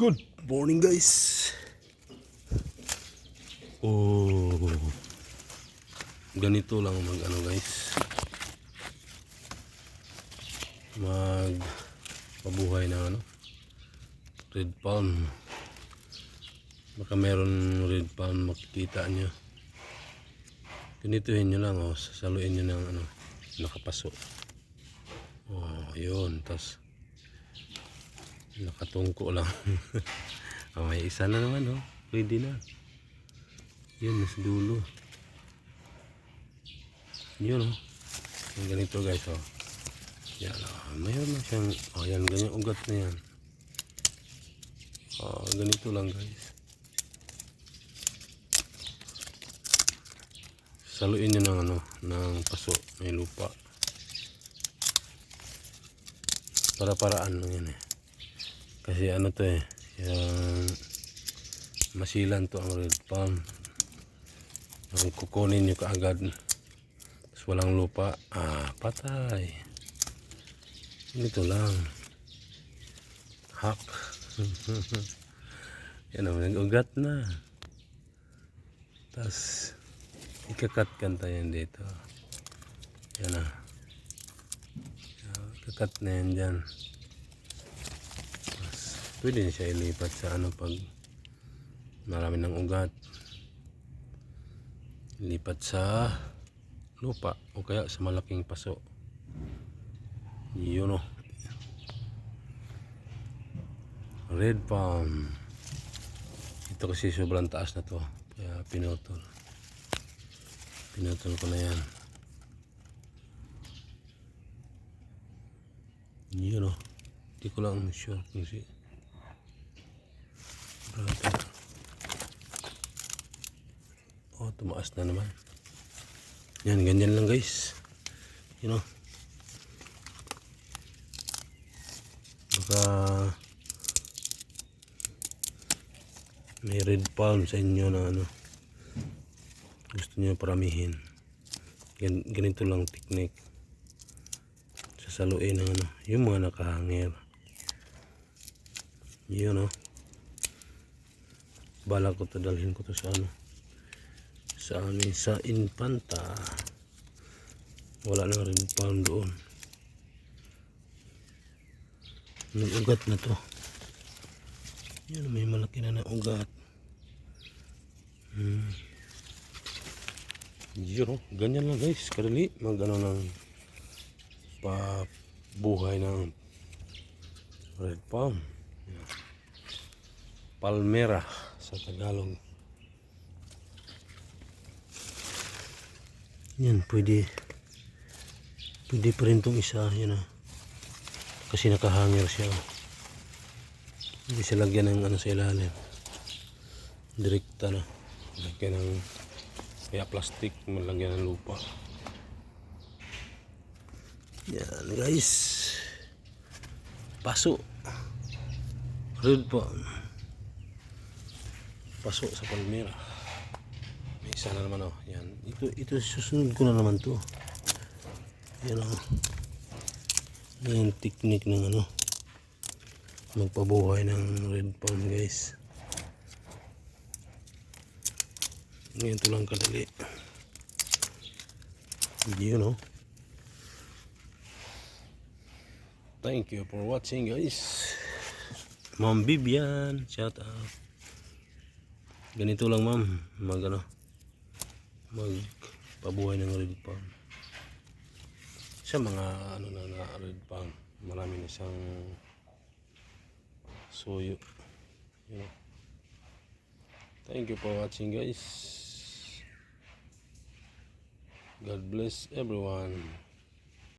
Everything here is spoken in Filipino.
Good morning guys. Oh. Ganito lang mag ano guys. Mag pabuhay ng ano. Red palm. Baka meron red palm makikita nyo. Ganituhin nyo lang oh. Sasaluin nyo ng ano. Nakapaso. Oh, yun. Tapos nakatungko lang. oh, may isa na naman oh. Pwede na. Yun, mas dulo. Yun oh. Yung ganito guys oh. Yan oh. Mayroon na siyang, oh yan, ganyan ugat na yan. Oh, ganito lang guys. Saluin nyo ng ano, ng paso, may lupa. Para-paraan lang yan eh. Kasi ano to eh, yung masilan to ang red palm. Ang kukunin nyo kaagad. Tapos walang lupa, ah, patay. Ganito lang. Hak. yan naman, nag-ugat na. Tapos, ikakat kanta yan dito. Yan ah. Ikakat na yan dyan. Pwede na siya ilipat sa ano pag marami ng ugat. Lipat sa lupa o kaya sa malaking paso. Yun o. Red palm. Ito kasi sobrang taas na to. Kaya pinutol. Pinutol ko na yan. Yun o. Hindi ko lang sure kung si brother. Oh, tumaas na naman. Yan, ganyan lang guys. You know. Baka may red palm sa inyo na ano gusto niyo paramihin. Gan ganito lang technique. Sasaluin ng ano, yung mga nakahangir. Yun oh. Bala ko to dalhin ko to sa ano. Sa amin sa Infanta. Wala na rin palm doon. May ugat na to. Yun may malaki na na ugat. Hmm. yun ganyan lang guys. Kadali mag ano ng pabuhay ng red palm. Yan. palmera sa Tagalog Yan, pwede. Pwede pa rin itong isa. Yan ah. Kasi nakahanger siya. oh. Hindi siya lagyan ng ano sa ilalim. Direkta na. Lagyan ng kaya plastic, malagyan ng lupa. Yan guys. Paso. Red pa. Paso sa palmera. May isa na naman oh. Yan. Ito, ito susunod ko na naman to. Yan oh. Yung technique ng ano. Magpabuhay ng red palm guys. Ngayon to lang kadali. Yun oh. Thank you for watching guys. Ma'am Bibian, shout out. Ganito lang ma'am, mag ano, magpabuhay ng red palm. Sa mga ano na, na red palm, marami na siyang suyo. You. Thank you for watching guys. God bless everyone.